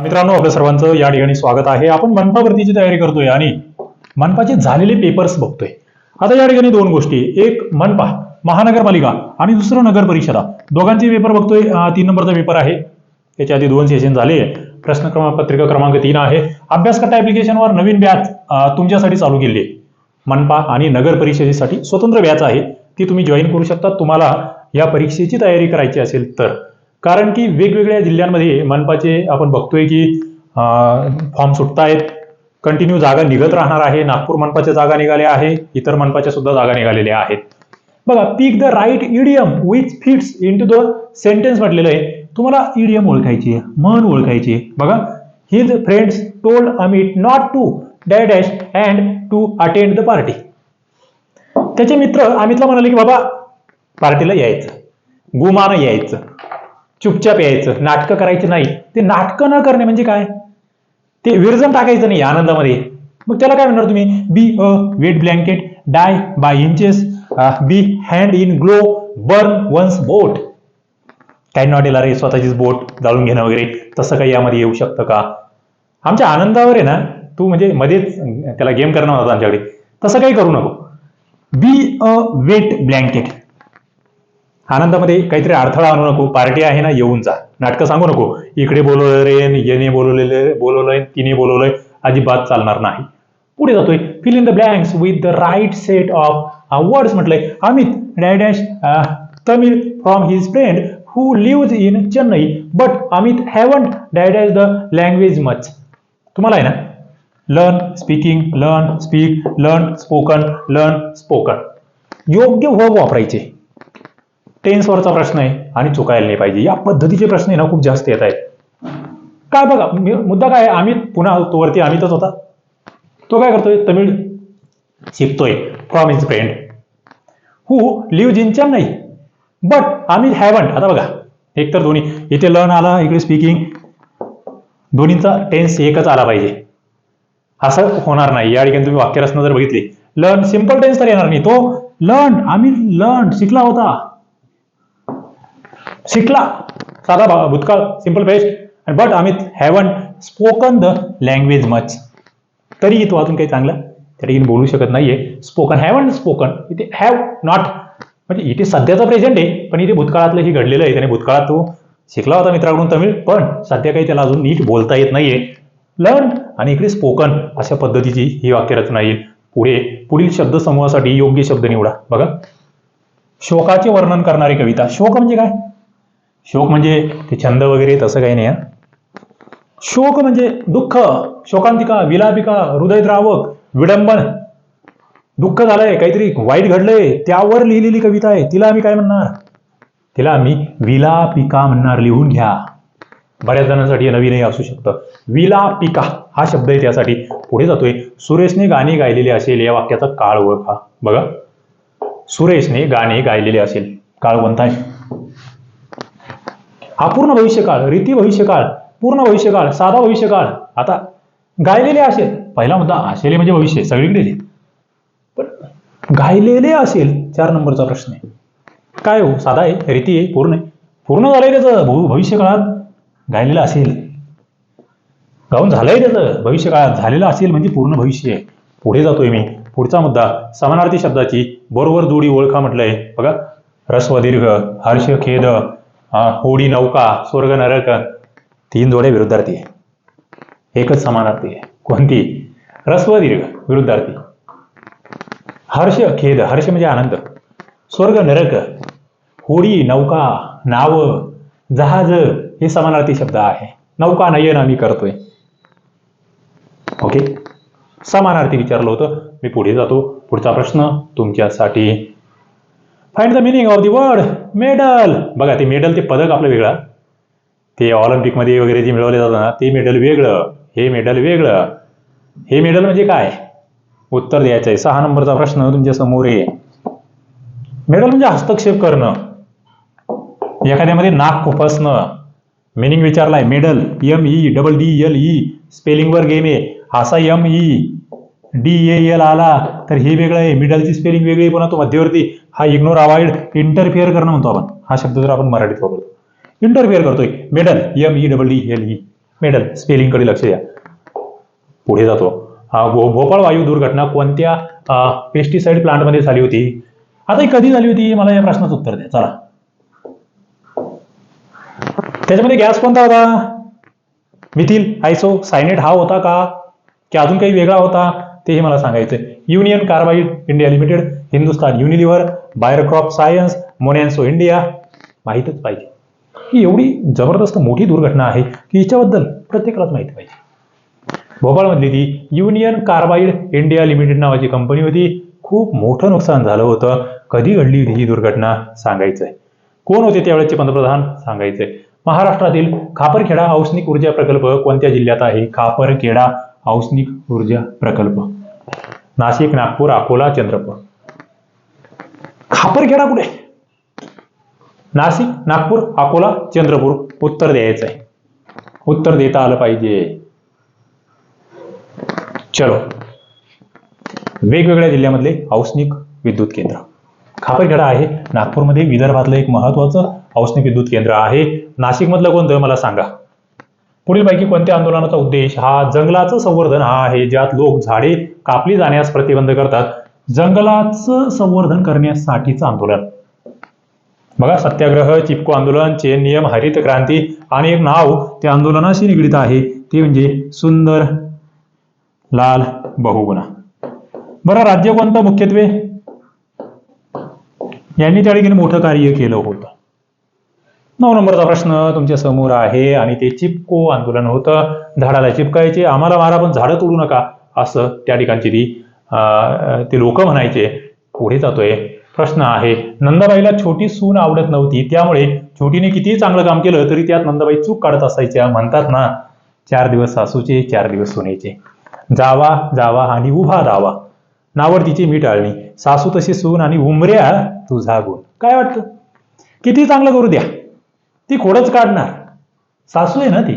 मित्रांनो आपल्या सर्वांचं या ठिकाणी स्वागत आहे. आपण मनपा भरतीची तयारी करतोय आणि मनपाचे झालेले पेपर्स बघतोय. आता या ठिकाणी दोन गोष्टी. एक मनपा महानगरपालिका आणि दुसरं नगर परिषदा. दोघांचे पेपर बघतोय. तीन नंबरचा पेपर आहे. त्याच्या आधी दोन सेशन झाले. प्रश्न क्रमांक पत्रिका क्रमांक तीन आहे. अभ्यासकट्टा ऍप्लिकेशनवर नवीन बॅच तुमच्यासाठी चालू केली आहे मनपा आणि नगर परिषदेसाठी स्वतंत्र बॅच आहे. ती तुम्ही जॉईन करू शकता. तुम्हाला या परीक्षेची तयारी करायची असेल तर. कारण की वेगवेगळ्या जिल्ह्यांमध्ये मनपाचे आपण बघतोय की फॉर्म सुटतायत. कंटिन्यू जागा निघत राहणार आहे. नागपूर मनपाच्या जागा निघाल्या आहे. इतर मनपाच्या सुद्धा जागा निघालेल्या आहेत. बघा pick the right idiom which fits into the sentence म्हटलेलं आहे. तुम्हाला इडियम ओळखायची आहे. मन ओळखायची आहे. बघा his friends told Amit not to da dash and to attend the party त्याचे मित्र अमितला म्हणाले की बाबा पार्टीला यायचं. गुमानं यायचं. चुपचाप यायचं. नाटकं करायची नाही. ते नाटकं न करणे म्हणजे काय? ते विरजन टाकायचं नाही आनंदामध्ये. मग त्याला काय म्हणणार तुम्ही? Be a wet blanket die by inches be hand in glove burn ones boats काय नॉट येणार रे स्वतःचीच बोट जाळून घेणं वगैरे. तसं काही यामध्ये येऊ शकतं का? आमच्या आनंदावर आहे ना तू म्हणजे मध्येच त्याला गेम करणार होता आमच्याकडे. तसं काही करू नको. बी अ वेट ब्लँकेट आनंदामध्ये काहीतरी अडथळा आणू नको पार्टी आहे ना येऊन जा. नाटकं सांगू नको. इकडे बोलवलं रे न बोलवलेले बोलवलंय तिने बोलवलंय अजिबात चालणार नाही. पुढे जातोय. Fill in the blanks with the right set of words म्हटलंय. Amit dash Tamil from his friend who lives in Chennai but Amit haven't dash the language much तुम्हाला आहे ना? Learn speaking learn speak learn spoken learn spoken योग्य verb वापरायचे. टेन्सवरचा प्रश्न आहे आणि चुकायला नाही पाहिजे. या पद्धतीचे प्रश्न आहे ना खूप जास्त येत आहेत. काय बघा मुद्दा काय आहे? अमित पुन्हा तो वरती अमितच होता. तो काय करतोय? तमिळ शिकतोय. From his friend who live in Chennai but Amit haven't आता बघा. एक तर दोन्ही. इथे लर्न आला इकडे स्पीकिंग दोन्हीचा टेन्स एकच आला पाहिजे. असं होणार नाही. या ठिकाणी तुम्ही वाक्यरचना जर बघितली. लर्न सिंपल टेन्स तर येणार नाही. तो लर्न आम्ही लर्न शिकला होता. शिकला. साधा भा- भूतकाळ सिंपल पेस्ट बट आम्ही haven spoken the language much तरी तो अजून काही चांगलं त्या ठिकाणी बोलू शकत नाहीये. स्पोकन हॅवन स्पोकन इथे हॅव नॉट म्हणजे इथे सध्याचा प्रेझेंट आहे पण इथे भूतकाळातलं ही घडलेलं आहे. त्याने भूतकाळात तो शिकला होता मित्राकडून तमिळ पण सध्या काही त्याला अजून नीट बोलता येत नाहीये. लर्न आणि इकडे स्पोकन अशा पद्धतीची ही वाक्यरचना येईल पुढे पुढील शब्दसमूहासाठी योग्य शब्द निवडा. बघा. शोकाचे वर्णन करणारी कविता. शोक म्हणजे काय? शोक म्हणजे ते छंद वगैरे तसं काही नाही हा. शोक म्हणजे दुःख शोकांतिका विलापिका हृदयद्रावक विडंबन. दुःख झालंय काहीतरी वाईट घडलंय त्यावर लिहिलेली कविता आहे तिला आम्ही काय म्हणणार? तिला आम्ही विलापिका म्हणणार लिहून घ्या. बऱ्याच जणांसाठी नवीनही असू शकतं. विलापिका हा शब्द आहे त्यासाठी पुढे जातोय. सुरेशने गाणी गायलेली असेल या वाक्याचा काळ ओळखा. बघा. सुरेशने गाणे गायलेले असेल. काळ कोणता आहे? अपूर्ण भविष्यकाळ रीती भविष्यकाळ पूर्ण भविष्यकाळ साधा भविष्यकाळ. आता गायलेले असेल पहिला मुद्दा आशेले म्हणजे भविष्य सगळीकडे पण गायलेले असेल चार नंबरचा प्रश्न आहे. काय हो? साधा आहे रीती आहे पूर्ण आहे. पूर्ण झालंय त्याचं भव- भविष्यकाळात गायलेलं असेल. गाऊन झालंय त्याचं भविष्यकाळात झालेलं असेल म्हणजे पूर्ण भविष्य आहे. पुढे जातोय मी. पुढचा मुद्दा समानार्थी शब्दाची बरोबर जोडी ओळखा म्हटलंय. बघा रस्व दीर्घ हर्ष खेद होडी नौका स्वर्ग नरक तीन जोडे विरुद्धार्थी आहे एकच समानार्थी आहे कोणती रस्व दीर्घ विरुद्धार्थी हर्ष खेद हर्ष म्हणजे आनंद स्वर्ग नरक होडी नौका नाव जहाज हे समानार्थी शब्द आहे नौका नयन आम्ही करतोय ओके समानार्थी विचारलं होतं मी पुढे जातो पुढचा प्रश्न तुमच्यासाठी find the meaning of the word meddle बघा ते मेडल ते पदक आपलं वेगळं. ते ऑलिम्पिकमध्ये वगैरे जे मिळवले जातं ना ते मेडल वेगळं हे मेडल वेगळं. हे मेडल म्हणजे काय? उत्तर द्यायचं आहे. सहा नंबरचा प्रश्न तुमच्यासमोर आहे. मेडल म्हणजे हस्तक्षेप करणं. एखाद्यामध्ये नाक खुपसणं. Meaning विचारलाय meddle M E double D L E स्पेलिंगवर game आहे. असा M E D A L आला तर हे वेगळं आहे. मिडलची स्पेलिंग वेगळी पुन्हा तो मध्यवर्ती. हा इग्नोर अवॉइड इंटरफिअर करणं म्हणतो आपण. हा शब्द जर आपण मराठीत वापरतो. इंटरफिअर करतोय. Meddle M E double D L E meddle स्पेलिंगकडे लक्ष द्या. पुढे जातो. हा भो- भोपाळ वायू दुर्घटना कोणत्या पेस्टिसाइड प्लांटमध्ये झाली होती? आता ही कधी झाली होती? मला या प्रश्नाचं उत्तर द्या. चला. त्याच्यामध्ये गॅस कोणता होता? मिथिल आयसो सायनेट हा होता का? की अजून काही वेगळा होता? तेही मला सांगायचं Union Carbide India Limited Hindustan Unilever biocrop science Monsanto India माहीतच पाहिजे. ही एवढी जबरदस्त मोठी दुर्घटना आहे की हिच्याबद्दल प्रत्येकालाच माहिती पाहिजे. भोपाळमधली ती युनियन कार्बाईड इंडिया लिमिटेड नावाची कंपनी होती. खूप मोठं नुकसान झालं होतं. कधी घडली होती ही दुर्घटना? सांगायचंय. कोण होते त्यावेळेचे पंतप्रधान? सांगायचंय. महाराष्ट्रातील खापरखेडा औष्णिक ऊर्जा प्रकल्प कोणत्या जिल्ह्यात आहे? खापरखेडा. औष्णिक ऊर्जा प्रकल्प. नाशिक नागपूर अकोला चंद्रपूर. खापरखेडा कुठे? नाशिक नागपूर अकोला चंद्रपूर. उत्तर द्यायचं आहे. उत्तर देता आलं पाहिजे. चलो. वेगवेगळ्या जिल्ह्यामधले औष्णिक विद्युत केंद्र. खापरखेडा आहे नागपूरमध्ये. विदर्भातलं एक महत्वाचं औष्णिक विद्युत केंद्र आहे. नाशिकमधलं कोणतं मला सांगा. पुढीलपैकी कोणत्या आंदोलनाचा उद्देश? हा जंगलाचं संवर्धन हा आहे ज्यात लोक झाडे कापली जाण्यास प्रतिबंध करतात. जंगलाचं संवर्धन करण्यासाठीचं आंदोलन. बघा सत्याग्रह चिपको आंदोलनचे नियम हरित क्रांती आणि एक नाव त्या आंदोलनाशी निगडीत आहे. ते म्हणजे सुंदर लाल बहुगुणा. बरं राज्य कोणतं मुख्यत्वे? यांनी त्या ठिकाणी मोठं कार्य केलं होतं. नऊ नंबरचा प्रश्न तुमच्यासमोर आहे आणि ते चिपको आंदोलन होतं. झाडाला चिपकायचे आम्हाला मारा पण झाडं तोडू नका असं त्या ठिकाणची ती अं, ते लोक म्हणायचे. पुढे जातोय. प्रश्न आहे नंदाबाईला छोटी सून आवडत नव्हती त्यामुळे छोटीने कितीही चांगलं काम केलं तरी त्यात नंदाबाई चूक काढत असायच्या म्हणतात ना चार दिवस सासूचे चार दिवस सुनेचे जावा जावा आणि उभा दावा नावर तिची मीठ आळणी. सासू तशी सून आणि उमऱ्या तुझा गुण. काय वाटतं? किती चांगलं करू द्या. ती खोडच काढणार. सासू आहे ना ती?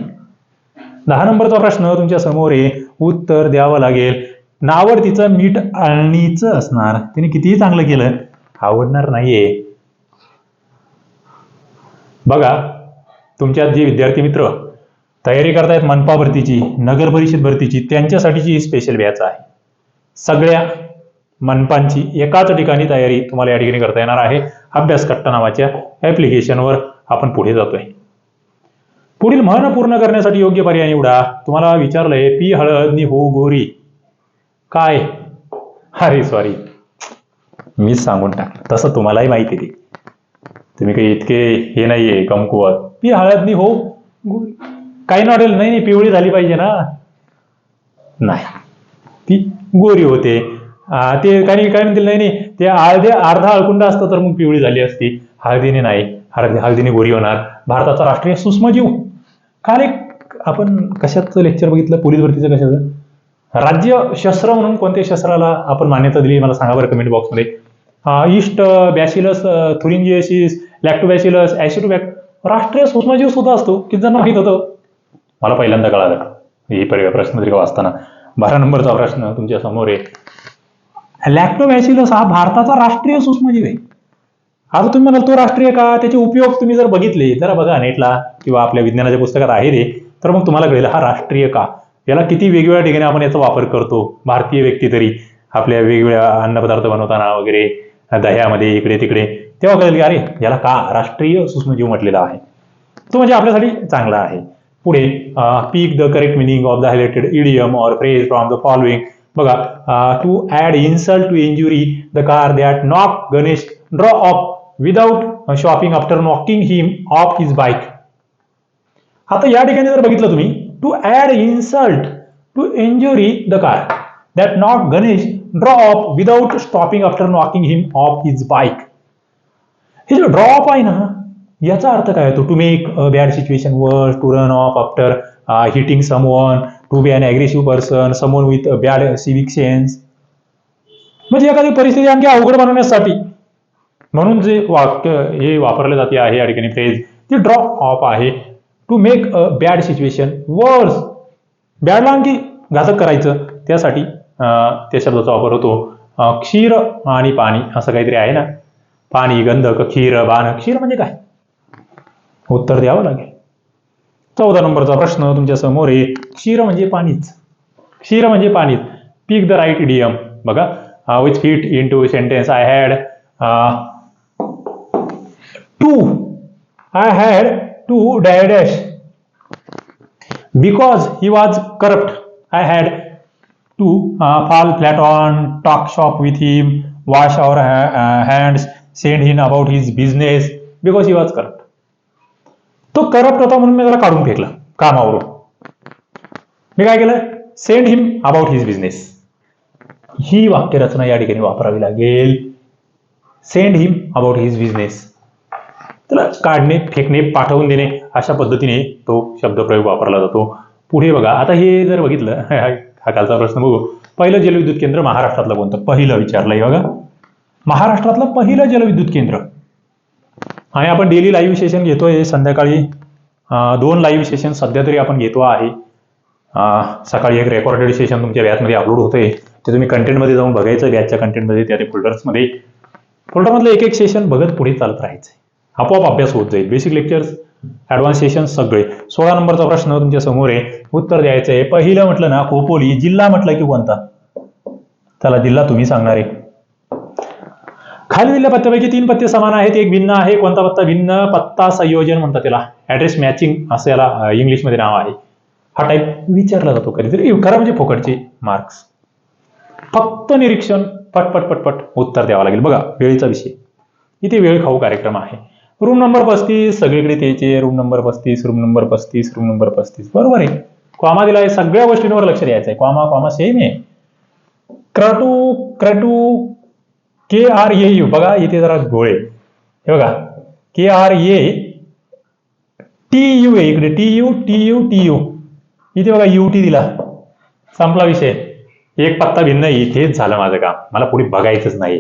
दहा नंबरचा प्रश्न तुमच्यासमोर आहे. उत्तर द्यावं लागेल. नावर तिचं मीठ आळणीचं असणार. तिने कितीही चांगलं केलं आवडणार नाहीये. बघा तुमच्यात जे विद्यार्थी मित्र तयारी करतायत मनपा भरतीची नगर परिषद भरतीची त्यांच्यासाठीची ही स्पेशल बॅच आहे. सगळ्या मनपांची एकाच ठिकाणी तयारी तुम्हाला या ठिकाणी करता येणार आहे. अभ्यास कट्टा नावाच्या ऍप्लिकेशनवर आपण पुढे जातोय. पुढील म्हण पूर्ण करण्यासाठी योग्य पर्याय निवडा. तुम्हाला विचारलंय पी हळद नि हो गोरी. काय? अरे सॉरी मीच सांगून टाक तसं तुम्हालाही माहिती आहे. तुम्ही काही इतके हे नाहीये कमकुवत. पी हळद नि हो गोरी. काही नाही वाटेल नाही नाही पिवळी झाली पाहिजे ना. नाही. ती गोरी होते. ते काही काय म्हणतील नाही नाही ते अर्धे अर्धा अळकुंड असतं तर मग पिवळी झाली असती. हळदीने नाही. हळदी हळदीने गोरी होणार. भारताचा राष्ट्रीय सूक्ष्मजीव काल एक आपण कशाचं लेक्चर बघितलं? पोलीस भरतीचं कशाचं? राज्य शस्त्र म्हणून कोणत्या शस्त्राला आपण मान्यता दिली? मला सांगा बरं कमेंट बॉक्समध्ये yeast bacillus thuringiensis lactobacillus acidobac राष्ट्रीय सूक्ष्मजीव सुद्धा असतो किती जण माहीत होतं? मला पहिल्यांदा कळालं. ही परि प्रश्नपत्रिका वाचताना. बारा नंबरचा प्रश्न तुमच्यासमोर आहे. लॅक्टोबॅसिलस हा भारताचा राष्ट्रीय सूक्ष्मजीव आहे. आता तुम्ही म्हणाल तो राष्ट्रीय का? त्याचे उपयोग तुम्ही जर बघितले जरा बघा नेटला किंवा आपल्या विज्ञानाच्या पुस्तकात आहे ते तर मग तुम्हाला कळेल हा राष्ट्रीय का? याला किती वेगवेगळ्या ठिकाणी आपण याचा वापर करतो? भारतीय व्यक्ती तरी आपल्या वेगवेगळ्या अन्नपदार्थ बनवताना वगैरे दह्यामध्ये इकडे तिकडे तेव्हा कळेल की अरे याला का राष्ट्रीय सूक्ष्मजीव म्हटलेला आहे? तो म्हणजे आपल्यासाठी चांगला आहे. पुढे pick the correct meaning of the highlighted idiom or phrase from the following बघा to add insult to injury the car that not Ganesh drove off without shopping after knocking him off his bike आता या ठिकाणी जर बघितलं तुम्ही to add insult to injury the car that not Ganesh drove off without stopping after knocking him off his bike हे जो draw off आहे ना याचा अर्थ काय होतो? To make bad situation worse to run off after hitting someone to be an aggressive person someone with bad civic sense म्हणजे एखादी परिस्थिती आणखी अवघड बनवण्यासाठी म्हणून जे वाक्य हे वापरले जाते आहे या ठिकाणी फ्रेज ती ड्रॉ ऑफ आहे. To make a bad situation worse बॅडला आणखी घातक करायचं त्यासाठी त्या शब्दाचा वापर होतो. क्षीर आणि पाणी असं काहीतरी आहे ना? पाणी गंधक क्षीर बाण क्षीर म्हणजे काय? उत्तर द्यावं लागेल. चौदा नंबरचा प्रश्न तुमच्यासमोर आहे. क्षीर म्हणजे पाणीच. क्षीर म्हणजे पाणीच. पिक द राईट इडियम बघा. Which fit in to sentence I had to. I had to dash because he was corrupt I had to fall flat on, talk shop with him, wash our ha- uh, hands, send him about his business because he was corrupt. तो corrupt होता म्हणून मी त्याला काढून फेकला कामावरून. मी काय केलं? Send him about his business ही वाक्यरचना या ठिकाणी वापरावी लागेल. Send him about his business त्याला काढणे फेकणे पाठवून देणे अशा पद्धतीने तो शब्दप्रयोग वापरला जातो. पुढे बघा आता हे जर बघितलं हा कालचा प्रश्न बघू. पहिलं जलविद्युत केंद्र महाराष्ट्रातलं कोणतं? पहिलं विचारलंय बघा. महाराष्ट्रातलं पहिलं जलविद्युत केंद्र. आणि आपण डेली लाईव्ह सेशन घेतोय संध्याकाळी दोन लाईव्ह सेशन सध्या तरी आपण घेतो आहे. सकाळी एक रेकॉर्डेड सेशन तुमच्या व्याजमध्ये अपलोड होते ते तुम्ही कंटेंटमध्ये जाऊन बघायचं व्याजच्या कंटेंटमध्ये त्या ते फोल्डर्समध्ये फोल्डरमधलं एक एक सेशन बघत पुढे चालत राहायचं आपोआप अभ्यास होत जाईल. बेसिक लेक्चर्स ॲडव्हान्स सेशन सगळे. सोळा नंबरचा प्रश्न तुमच्यासमोर आहे. उत्तर द्यायचं आहे. पहिलं म्हटलं ना खोपोली जिल्हा म्हटलं की कोणता? त्याला जिल्हा तुम्ही सांगणार आहे. खाली दिल्या पत्त्यापैकी तीन पत्ते समान आहेत. एक भिन्न आहे. कोणता पत्ता? भिन्न पत्ता संयोजन म्हणतात त्याला. ऍड्रेस मॅचिंग असं याला इंग्लिशमध्ये नाव आहे. हा टाईप विचारला जातो कधीतरी. खरं म्हणजे फुकटचे मार्क्स फक्त निरीक्षण पटपट पटपट उत्तर द्यावं लागेल. बघा वेळेचा विषय. इथे वेळ खाऊ कार्यक्रम आहे. रूम नंबर पस्तीस सगळीकडे त्याचे रूम नंबर पस्तीस रूम नंबर पस्तीस रूम नंबर पस्तीस. बरोबर आहे. क्वामा दिला आहे सगळ्या गोष्टींवर लक्ष द्यायचं आहे. क्वामा क्वामा सेम आहे. क्रटू क्रटू के आर ए यू. बघा इथे जरा गोळे. हे बघा. K R A T U आहे इकडे. T U T U T U. इथे बघा यू टी दिला. संपला विषय. एक पत्ता भिन्न इथेच झालं माझं काम. मला पुढे बघायचंच नाही.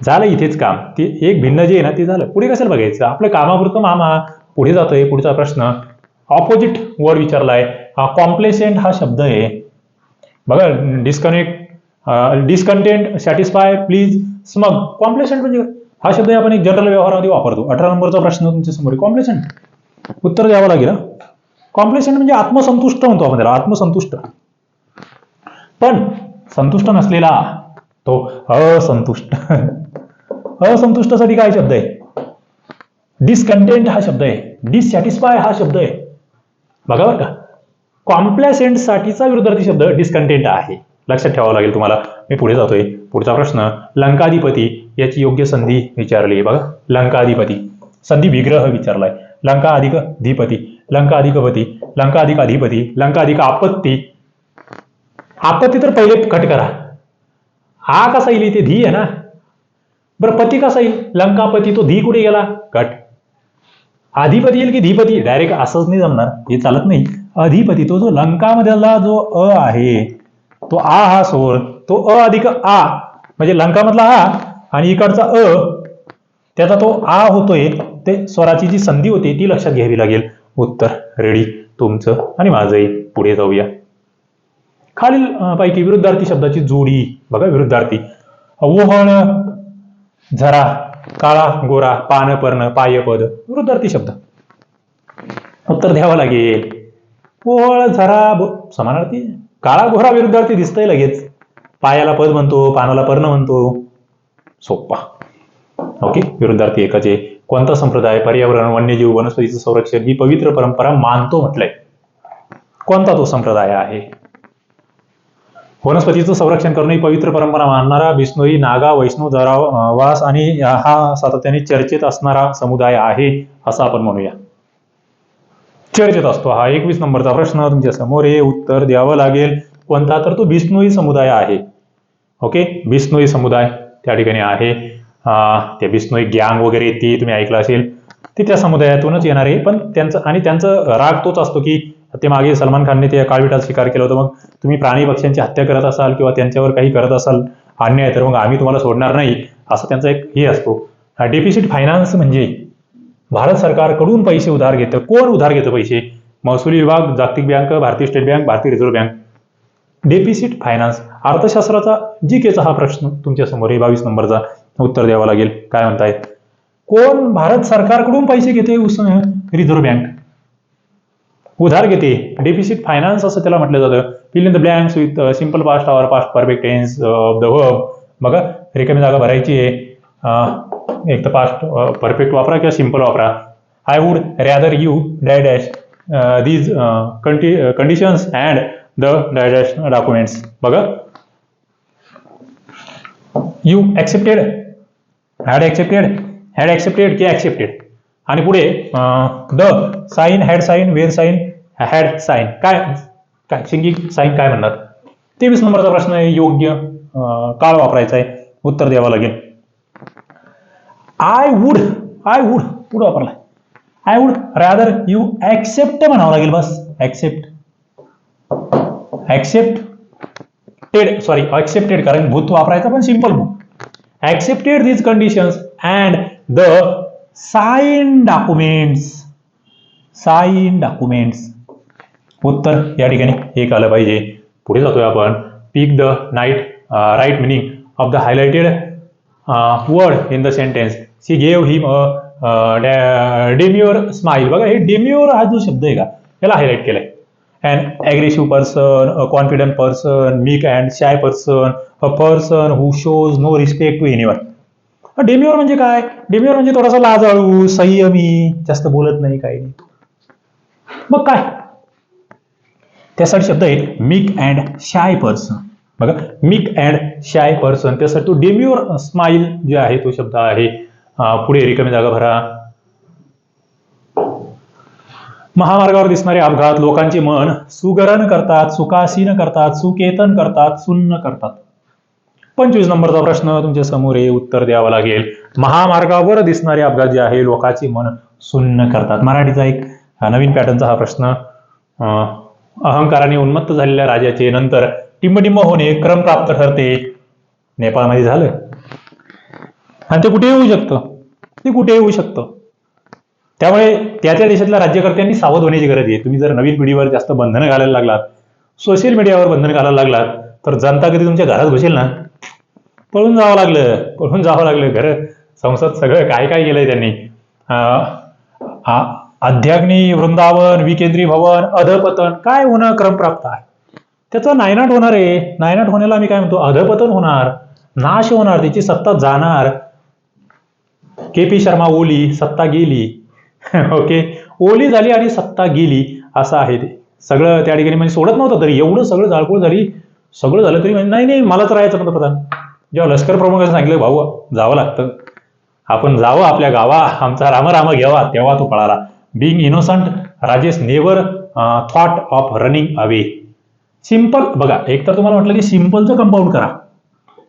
झालं इथेच काम. ते एक भिन्न जे आहे ना ते झालं. पुढे कशाला बघायचं? आपलं कामापुरतं मामा पुढे जातोय पुढचा प्रश्न. Opposite word विचारलाय. कॉम्प्लेसेंट हा शब्द आहे. बघा disconnect discontent satisfy please smug complacent म्हणजे हा शब्द आपण एक जनरल व्यवहारामध्ये वापरतो. अठरा नंबरचा प्रश्न तुमच्यासमोर कॉम्प्लेसेंट उत्तर द्यावं लागेल कॉम्प्लेसेंट म्हणजे आत्मसंतुष्ट म्हणतो आपण त्याला आत्मसंतुष्ट. पण संतुष्ट नसलेला तो असंतुष्ट. असंतुष्टसाठी काय शब्द आहे? डिसकंटेंट हा शब्द आहे. डिससॅटिस्फाय हा शब्द आहे. बघा बरं का. कॉम्प्लेसेंट साठीचा विरुद्धार्थी शब्द डिस्कंटेंट आहे. लक्षात ठेवावं लागेल तुम्हाला. मी पुढे जातोय. पुढचा प्रश्न लंकाधिपती याची योग्य संधी विचारली. आहे बघा लंकाधिपती. संधी विग्रह विचारलाय. लंका अधिक धिपती लंका अधिकपती लंका अधिक अधिपती लंका अधिक आपत्ती. आपत्ती तर पहिले कट करा. हा कसा येईल इथे धी आहे ना? बरं पती कसा येईल लंकापती तो धी कुठे गेला? कट. अधिपती येईल की धीपती? डायरेक्ट असंच नाही जमणार. हे चालत नाही. अधिपती तो जो लंकामधला जो अ आहे तो आ हा सोड. तो अ अधिक आ. म्हणजे लंकामधला आ आणि इकडचा अ त्याचा तो आ होतोय. ते स्वराची जी संधी होती ती लक्षात घ्यावी लागेल. उत्तर रेडी. तुमचं आणि माझंही. पुढे जाऊया. खालील पैकी विरुद्धार्थी शब्दाची जोडी. बघा विरुद्धार्थी. ओहण झरा काळा गोरा पान पर्ण पायपद विरुद्धार्थी शब्द. उत्तर द्यावं लागेल. ओहळ झरा समानार्थी? काळा गोरा विरुद्धार्थी दिसतंय लगेच. पायाला पद म्हणतो पानाला पर्ण म्हणतो. सोप्पा. ओके विरुद्धार्थी एकच आहे. कोणता संप्रदाय पर्यावरण वन्यजीव वनस्पतीचं संरक्षण ही पवित्र परंपरा मानतो म्हटलंय. कोणता तो संप्रदाय आहे? वनस्पतीचं संरक्षण करणे ही पवित्र परंपरा मानणारा बिष्णोई नागा वैष्णव जरा वास आणि हा सातत्याने चर्चेत असणारा समुदाय आहे असं आपण म्हणूया. चर्चेत असतो हा एकवीस नंबरचा प्रश्न. तुमच्यासमोर हे उत्तर द्यावं लागेल. कोणता? तर तो बिष्णोई समुदाय आहे. ओके? बिष्णोई समुदाय त्या ठिकाणी आहे. त्या ते बिष्णोई गँग वगैरे ती तुम्ही ऐकलं असेल. ते त्या समुदायातूनच येणार आहे पण त्यांचं आणि त्यांचं राग तोच असतो की ते मागे सलमान खानने ते काळविटाचा शिकार केला होता. मग तुम्ही प्राणी पक्ष्यांची हत्या करत असाल किंवा त्यांच्यावर काही करत असाल अन्याय तर मग आम्ही तुम्हाला सोडणार नाही असं त्यांचा एक हे असतो. डेफिसिट फायनान्स म्हणजे भारत सरकारकडून पैसे उधार घेतं. कोण उधार घेतं पैसे? महसुली विभाग जागतिक बँक भारतीय स्टेट बँक भारतीय रिझर्व्ह बँक. डेफिसिट फायनान्स अर्थशास्त्राचा जी केचा हा प्रश्न तुमच्यासमोर आहे बावीस नंबरचा उत्तर द्यावा लागेल. काय म्हणतायत कोण भारत सरकारकडून पैसे घेते? Reserve bank. उधार घेते. डेफिसिट फायनान्स असं त्याला म्हटलं जातं. Fill in the blanks with simple past or past perfect tense of the verb बघा रिकामी जागा भरायची आहे. एक तर पास्ट परफेक्ट वापरा किंवा सिंपल वापरा. I would rather you डॅ dash these conditions and the डॅ dash documents बघा. You accepted had accepted had accepted की ॲक्सेप्टेड आणि पुढे the sign had sign when sign had sign. काय काय सिंगिंग साईन काय म्हणणार? तेवीस नंबरचा प्रश्न आहे योग्य काळ वापरायचा आहे. उत्तर द्यावं लागेल. आय वुड आय वुड पुढे वापरला I would rather you accept म्हणावं लागेल बस. ॲक्सेप्ट ॲक्सेप्टेड सॉरी ऍक्सेप्टेड कारण भूत वापरायचा पण सिंपल भूत. Accepted these conditions and the sign documents sign documents उत्तर या ठिकाणी एक आलं पाहिजे. पुढे जातोय आपण. Pick the night right meaning of the highlighted word in the sentence she gave him a demure smile बघा हे डेम्युअर हा जो शब्द आहे का याला हायलाईट केलाय. And aggressive person a confident person meek and shy person a person who shows no respect to anyone demure म्हणजे काय? डेम्युअर म्हणजे थोडासा लाजाळू संयमी जास्त बोलत नाही काही नाही. मग काय? त्यासाठी शब्द आहे मिक अँड शाय पर्सन बघा मिक अँड शाय पर्सन त्यासाठी तो डेम्युअर स्माइल जे आहे तो शब्द आहे. पुढे रिकामी जागा भरा. महामार्गावर दिसणारे अपघात लोकांचे मन सुगरण करतात सुखासीन करतात सुकेतन करतात सुन्न करतात. पंचवीस नंबरचा प्रश्न तुमच्यासमोर हे उत्तर द्यावं लागेल. महामार्गावर दिसणारे अपघात जे आहे लोकांचे मन सुन्न करतात. मराठीचा एक नवीन पॅटर्नचा हा प्रश्न अहंकाराने उन्मत्त झालेल्या राजाचे नंतर टिंबटिंब होणे क्रम प्राप्त ठरते. नेपाळमध्ये झालं. आणि ते कुठे येऊ शकतं. ते कुठे येऊ शकतं. त्यामुळे त्या त्या देशातल्या राज्यकर्त्यांनी सावध होण्याची गरज आहे. तुम्ही जर नवीन पिढीवर जास्त बंधनं घालायला लागलात सोशल मीडियावर बंधन घालायला लागलात तर जनता कधी तुमच्या घरात घुसेल ना? पळून जावं लागलं. पळून जावं लागलं. घर संसद सगळं काय काय केलंय त्यांनी? अध्याग्नी वृंदावन विकेंद्री भवन अधपतन काय होणं क्रमप्राप्त आहे? त्याचं नायनाट होणार आहे. नायनाट होण्याला मी काय म्हणतो? अधपतन होणार. नाश होणार. त्याची सत्ता जाणार. के पी शर्मा ओली सत्ता गेली. ओके? ओली झाली आणि सत्ता गेली. असं आहे ते. सगळं त्या ठिकाणी म्हणजे सोडत नव्हतं तरी. एवढं सगळं जाळपोळ झाली. सगळं झालं तरी म्हणजे नाही नाही मलाच राहायचं पंतप्रधान जेव्हा लष्कर प्रमुखांनी सांगितलं भाऊ जावं लागतं. आपण जावं आपल्या गावा आमचा रामराम घ्यावा तेव्हा तो पळाला. Being innocent Rajesh never thought of running away simple बघा एक तर तुम्हाला म्हटलं की सिम्पलचं कंपाऊंड करा.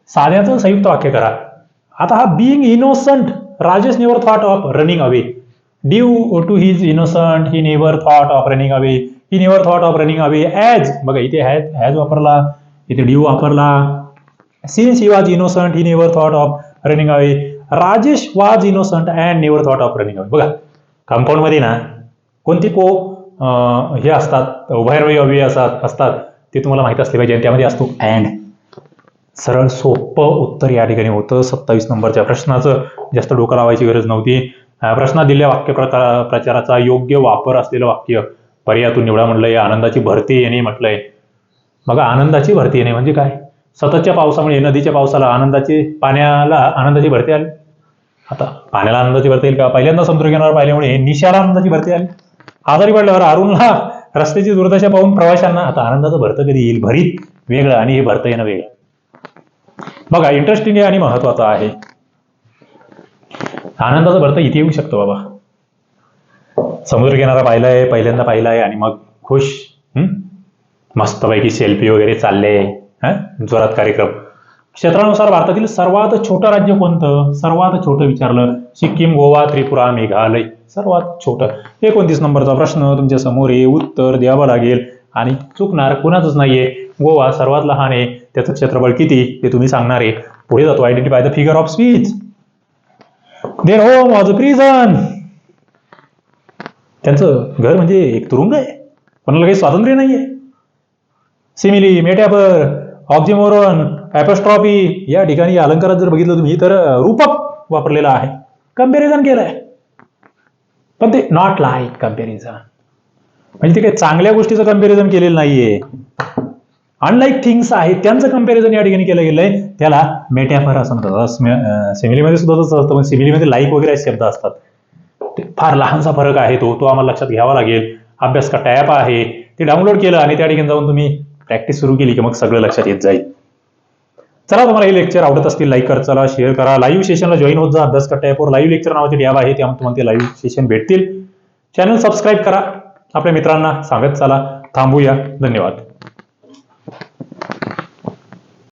साध्याचं संयुक्त वाक्य करा. आता हा being innocent Rajesh never thought of running away due to his innocent he never thought of running away he never thought of running away as बघा इथे हॅज हॅज वापरला इथे ड्यू वापरला. Since he was innocent he never thought of running away Rajesh was innocent and never thought of running away बघा कंपाऊंडमध्ये ना कोणती को हे असतात उभयरवयी अव्यय असतात असतात ते तुम्हाला माहीत असले पाहिजे. आणि त्यामध्ये असतो अँड सरळ सोपं उत्तर या ठिकाणी होतं. सत्तावीस नंबरच्या प्रश्नाचं जास्त डोकं लावायची गरज नव्हती. अं, प्रश्नात दिलेल्या वाक्य प्रकार प्रचाराचा योग्य वापर असलेलं वाक्य. पर्यायातून निवडा म्हटलंय आनंदाची भरती येणे म्हटलंय. बघा आनंदाची भरती येणे म्हणजे काय? सततच्या पावसामुळे नदीच्या पावसाला आनंदाची पाण्याला आनंदाची भरती आली. आता पाण्याला आनंदाची भरती येईल का? पहिल्यांदा समुद्रकिनारा पाहिल्यामुळे निशाला आनंदाची भरती आली. आजारी पडल्यावर अरुणला रस्त्याची दुर्दशा पाहून प्रवाशांना आता आनंदाचं भरतं कधी येईल? भरीत वेगळं आणि हे भरतं येणं वेगळं. बघा इंटरेस्टिंग आहे आणि महत्वाचं आहे. आनंदाचं भरतं इथे येऊ शकतो बाबा. समुद्र किनारा पाहिलाय पहिल्यांदा पाहिलाय आणि मग खुश मस्तपैकी सेल्फी वगैरे चालले. जोरात कार्यक्रम. क्षेत्रानुसार भारतातील सर्वात छोटं राज्य कोणतं? सर्वात छोटं विचारलं. सिक्कीम गोवा त्रिपुरा मेघालय. सर्वात छोटं. एकोणतीस नंबरचा प्रश्न तुमच्यासमोर आहे. उत्तर द्यावं लागेल. आणि चुकणार कुणाचंच नाहीये. गोवा सर्वात लहान आहे. त्याचं क्षेत्रफळ किती? ते तुम्ही सांगणार आहे. पुढे जातो. Identify the figure of speech their home was a prison त्यांचं घर म्हणजे एक तुरुंग आहे. कोणाला काही स्वातंत्र्य नाहीये. सिमिली मेट्यापर ऑब्जिमोरन ॲपस्ट्रॉपी या ठिकाणी अलंकारात जर बघितलं तुम्ही तर रूपक वापरलेला आहे. कंपॅरिझन केलंय. पण ते नॉट लाईक कंपॅरिझन म्हणजे ते काही चांगल्या गोष्टीचं कंपॅरिझन केलेलं नाहीये. अनलाईक थिंग्स आहेत त्यांचं कंपॅरिझन या ठिकाणी केलं गेलंय. त्याला मेटॅफर असं म्हणतात. सिमिलीमध्ये सुद्धा तसं असतं पण सिमिलीमध्ये लाईक वगैरे शब्द असतात. ते फार लहानसा फरक आहे तो. तो आम्हाला लक्षात घ्यावा लागेल. अभ्यास का टॅप आहे. ते डाउनलोड केलं आणि त्या ठिकाणी जाऊन तुम्ही प्रॅक्टिस सुरू केली की मग सगळं लक्षात येत जाईल. चला तुम्हाला हे लेक्चर आवडत असतील लाईक कर चला शेअर करा लाईव्ह सेशनला जॉईन होत जा. अभ्यास कट्टा ॲपवर लाईव्ह लेक्चर नावाचे टॅब आहे त्यामुळे तुम्हाला ते लाईव्ह सेशन भेटतील. चॅनल सबस्क्राईब करा. आपल्या मित्रांना सांगत चला. थांबूया. धन्यवाद.